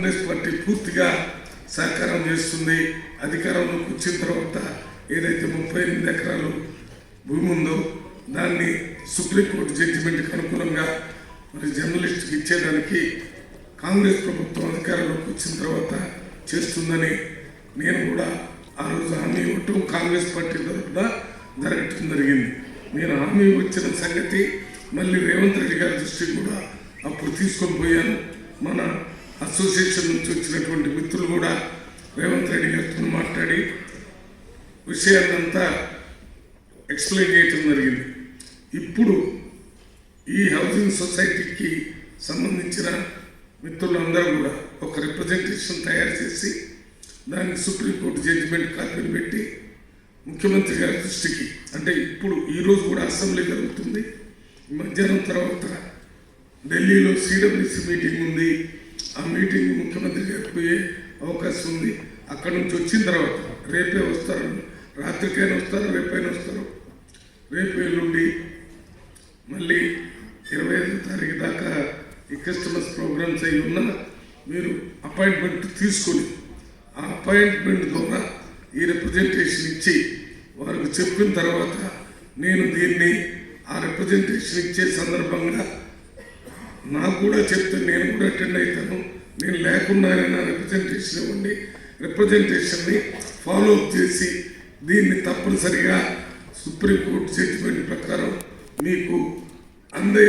Congress party పూర్తిగా సహకారం చేస్తుంది. అధికారంలోకి వచ్చిన తర్వాత ఏదైతే ముప్పై ఎనిమిది ఎకరాలు భూమి ఉందో దాన్ని సుప్రీంకోర్టు జడ్జిమెంట్కి అనుకూలంగా మరి జర్నలిస్ట్కి ఇచ్చేదానికి కాంగ్రెస్ ప్రభుత్వం అధికారంలోకి వచ్చిన తర్వాత చేస్తుందని నేను కూడా ఆ రోజు హామీ ఇవ్వటం కాంగ్రెస్ పార్టీ తరఫున జరగటం జరిగింది. నేను హామీ వచ్చిన సంగతి మళ్ళీ రేవంత్ రెడ్డి గారి దృష్టికి కూడా అప్పుడు తీసుకొని పోయాను. మన అసోసియేషన్ నుంచి వచ్చినటువంటి మిత్రులు కూడా రేవంత్ రెడ్డి గారితో మాట్లాడి విషయాన్నంతా ఎక్స్ప్లెయిన్ చేయటం జరిగింది. ఇప్పుడు ఈ హౌసింగ్ సొసైటీకి సంబంధించిన మిత్రులందరూ కూడా ఒక రిప్రజెంటేషన్ తయారు చేసి దాన్ని సుప్రీంకోర్టు జడ్జిమెంట్ కాపీని పెట్టి ముఖ్యమంత్రి గారి దృష్టికి అంటే ఇప్పుడు ఈరోజు కూడా అసెంబ్లీ జరుగుతుంది. మధ్యాహ్నం తర్వాత ఢిల్లీలో సిడబ్ల్యూసీ మీటింగ్ ఉంది. ఆ మీటింగ్ ముఖ్యమంత్రి గారికి పోయే అవకాశం ఉంది. అక్కడ నుంచి వచ్చిన తర్వాత రేపే వస్తారు. రాత్రికైనా వస్తారు రేపైనా వస్తారు. రేపు ఎల్లుండి మళ్ళీ ఇరవై ఐదో తారీఖు దాకా ఈ క్రిస్టమస్ ప్రోగ్రామ్స్ అయి ఉన్నా మీరు అపాయింట్మెంట్ తీసుకొని ఆ అపాయింట్మెంట్ ద్వారా ఈ రిప్రజెంటేషన్ ఇచ్చి వారికి చెప్పిన తర్వాత నేను దీన్ని ఆ రిప్రజెంటేషన్ ఇచ్చే సందర్భంగా నాకు కూడా చెప్తే నేను కూడా అటెండ్ అవుతాను. నేను లేకున్నానే నా రిప్రజెంటేషన్ ఇవ్వండి. రిప్రజెంటేషన్ని ఫాలో అప్ చేసి దీన్ని తప్పనిసరిగా సుప్రీంకోర్టు జడ్జిమెంట్ ప్రకారం మీకు అందే